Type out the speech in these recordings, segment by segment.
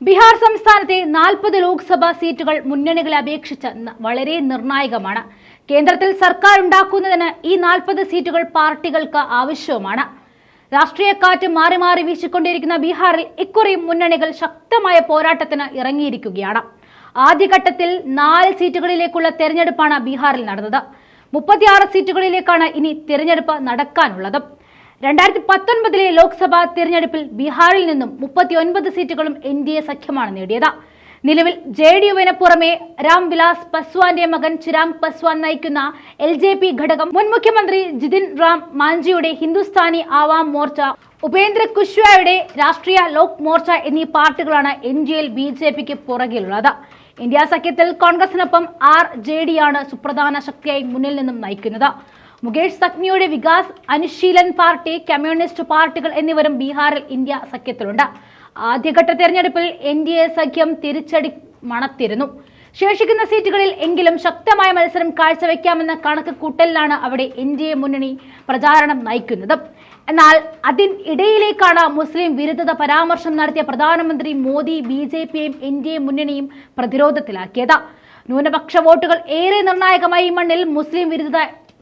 ബീഹാർ സംസ്ഥാനത്തെ നാൽപ്പത് ലോക്സഭാ സീറ്റുകൾ മുന്നണികളെ അപേക്ഷിച്ച് വളരെ നിർണായകമാണ്. കേന്ദ്രത്തിൽ സർക്കാർ ഉണ്ടാക്കുന്നതിന് ഈ നാൽപ്പത് സീറ്റുകൾ പാർട്ടികൾക്ക് ആവശ്യവുമാണ്. രാഷ്ട്രീയക്കാറ്റ് മാറി മാറി വീശിക്കൊണ്ടിരിക്കുന്ന ബീഹാറിൽ ഇക്കുറി മുന്നണികൾ ശക്തമായ പോരാട്ടത്തിന് ഇറങ്ങിയിരിക്കുകയാണ്. ആദ്യഘട്ടത്തിൽ നാല് സീറ്റുകളിലേക്കുള്ള തെരഞ്ഞെടുപ്പാണ് ബീഹാറിൽ നടന്നത്. മുപ്പത്തിയാറ് സീറ്റുകളിലേക്കാണ് ഇനി തിരഞ്ഞെടുപ്പ് നടക്കാനുള്ളത്. രണ്ടായിരത്തി പത്തൊൻപതിലെ ലോക്സഭാ തിരഞ്ഞെടുപ്പിൽ ബീഹാറിൽ നിന്നും മുപ്പത്തിയൊൻപത് സീറ്റുകളും എൻ ഡി എ സഖ്യമാണ് നേടിയത്. നിലവിൽ ജെ ഡി യുവിന് പുറമെ രാംവിലാസ് പസ്വാന്റെ മകൻ ചിരാഗ് പസ്വാൻ നയിക്കുന്ന എൽ ജെ പി ഘടകം മുൻ മുഖ്യമന്ത്രി ജിതിൻ റാം മാഞ്ചിയുടെ ഹിന്ദുസ്ഥാനി ആവാം മോർച്ച ഉപേന്ദ്ര കുശ്വായുടെ രാഷ്ട്രീയ ലോക് മോർച്ച എന്നീ പാർട്ടികളാണ് എൻ ഡി എയിൽ ബി ജെ പിക്ക് പുറകിലുള്ളത് ഇന്ത്യ സഖ്യത്തിൽ കോൺഗ്രസിനൊപ്പം ആർ ജെ ആണ് സുപ്രധാന ശക്തിയായി മുന്നിൽ നിന്നും നയിക്കുന്നത്. മുകേഷ് സഖ്നിയുടെ വികാസ് അനുശീലൻ പാർട്ടി കമ്മ്യൂണിസ്റ്റ് പാർട്ടികൾ എന്നിവരും ബീഹാറിൽ ഇന്ത്യ സഖ്യത്തിലുണ്ട്. ആദ്യഘട്ട തെരഞ്ഞെടുപ്പിൽ എൻ ഡി എ സഖ്യം തിരിച്ചടി മണത്തിരുന്നു. ശേഷിക്കുന്ന സീറ്റുകളിൽ എങ്കിലും ശക്തമായ മത്സരം കാഴ്ചവെക്കാമെന്ന കണക്ക് കൂട്ടലിലാണ് അവിടെ എൻ ഡി എ മുന്നണി പ്രചാരണം നയിക്കുന്നത്. എന്നാൽ അതിനിടയിലേക്കാണ് മുസ്ലിം വിരുദ്ധത പരാമർശം നടത്തിയ പ്രധാനമന്ത്രി മോദി ബി ജെ പിയും എൻ ഡി എ മുന്നണിയും പ്രതിരോധത്തിലാക്കിയത്. ന്യൂനപക്ഷ വോട്ടുകൾ ഏറെ നിർണായകമായി മണ്ണിൽ മുസ്ലിം വിരുദ്ധത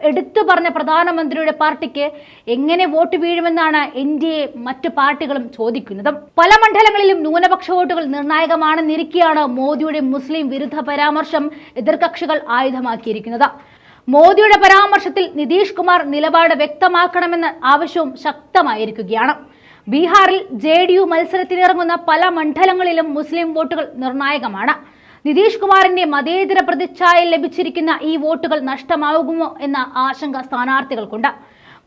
എടുത്തു പറഞ്ഞ പ്രധാനമന്ത്രിയുടെ പാർട്ടിക്ക് എങ്ങനെ വോട്ട് വീഴുമെന്നാണ് എൻ ഡി എ മറ്റു പാർട്ടികളും ചോദിക്കുന്നത്. പല മണ്ഡലങ്ങളിലും ന്യൂനപക്ഷ വോട്ടുകൾ നിർണായകമാണെന്നിരിക്കെയാണ് മോദിയുടെ മുസ്ലിം വിരുദ്ധ പരാമർശം എതിർകക്ഷികൾ ആയുധമാക്കിയിരിക്കുന്നത്. മോദിയുടെ പരാമർശത്തിൽ നിതീഷ് കുമാർ നിലപാട് വ്യക്തമാക്കണമെന്ന ആവശ്യവും ശക്തമായിരിക്കുകയാണ്. ബീഹാറിൽ ജെ മത്സരത്തിനിറങ്ങുന്ന പല മണ്ഡലങ്ങളിലും മുസ്ലിം വോട്ടുകൾ നിർണായകമാണ്. നിതീഷ് കുമാറിന്റെ മതേതര പ്രതിച്ഛായയിൽ ലഭിച്ചിരിക്കുന്ന ഈ വോട്ടുകൾ നഷ്ടമാകുമോ എന്ന ആശങ്ക സ്ഥാനാർത്ഥികൾക്കുണ്ട്.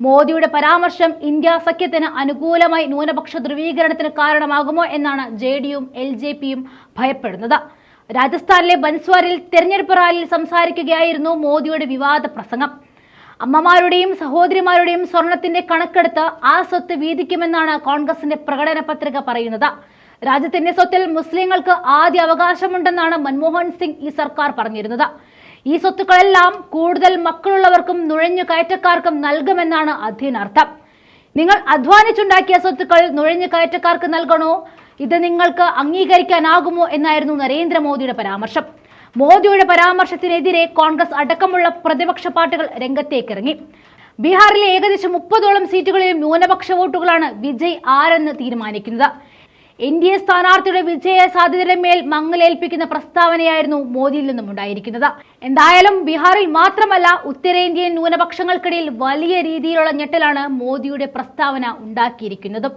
മോദിയുടെ പരാമർശം ഇന്ത്യ സഖ്യത്തിന് അനുകൂലമായി ന്യൂനപക്ഷ ധ്രുവീകരണത്തിന് കാരണമാകുമോ എന്നാണ് ജെ ഡിയും എൽ ജെ പിയും ഭയപ്പെടുന്നത്. രാജസ്ഥാനിലെ ബൻസ്വാറിൽ തെരഞ്ഞെടുപ്പ് റാലിയിൽ സംസാരിക്കുകയായിരുന്നു മോദിയുടെ വിവാദ പ്രസംഗം. അമ്മമാരുടെയും സഹോദരിമാരുടെയും സ്വർണത്തിന്റെ കണക്കെടുത്ത് ആ സ്വത്ത് വീതിക്കുമെന്നാണ് കോൺഗ്രസിന്റെ പ്രകടന പത്രിക പറയുന്നത്. രാജ്യത്തിന്റെ സ്വത്തിൽ മുസ്ലിങ്ങൾക്ക് ആദ്യ അവകാശമുണ്ടെന്നാണ് മൻമോഹൻ സിംഗ് ഈ സർക്കാർ പറഞ്ഞിരുന്നത്. ഈ സ്വത്തുക്കളെല്ലാം കൂടുതൽ മക്കളുള്ളവർക്കും നുഴഞ്ഞു കയറ്റക്കാർക്കും നൽകുമെന്നാണ് അധീനർത്ഥം നിങ്ങൾ അധ്വാനിച്ചുണ്ടാക്കിയ സ്വത്തുക്കൾ നുഴഞ്ഞു കയറ്റക്കാർക്ക് നൽകണോ? ഇത് നിങ്ങൾക്ക് അംഗീകരിക്കാനാകുമോ എന്നായിരുന്നു നരേന്ദ്രമോദിയുടെ പരാമർശം. മോദിയുടെ പരാമർശത്തിനെതിരെ കോൺഗ്രസ് അടക്കമുള്ള പ്രതിപക്ഷ പാർട്ടികൾ രംഗത്തേക്കിറങ്ങി. ബീഹാറിലെ ഏകദേശം മുപ്പതോളം സീറ്റുകളിലും ന്യൂനപക്ഷ വോട്ടുകളാണ് വിജയ് ആരെന്ന് തീരുമാനിക്കുന്നത്. എൻ ഡി എ സ്ഥാനാർത്ഥിയുടെ വിജയ സാധ്യതയുടെ മേൽ മങ്ങലേൽപ്പിക്കുന്ന പ്രസ്താവനയായിരുന്നു മോദിയിൽ നിന്നും ഉണ്ടായിരിക്കുന്നത്. എന്തായാലും ബീഹാറിൽ മാത്രമല്ല ഉത്തരേന്ത്യൻ ന്യൂനപക്ഷങ്ങൾക്കിടയിൽ വലിയ രീതിയിലുള്ള ഞെട്ടലാണ് മോദിയുടെ പ്രസ്താവന ഉണ്ടാക്കിയിരിക്കുന്നത്.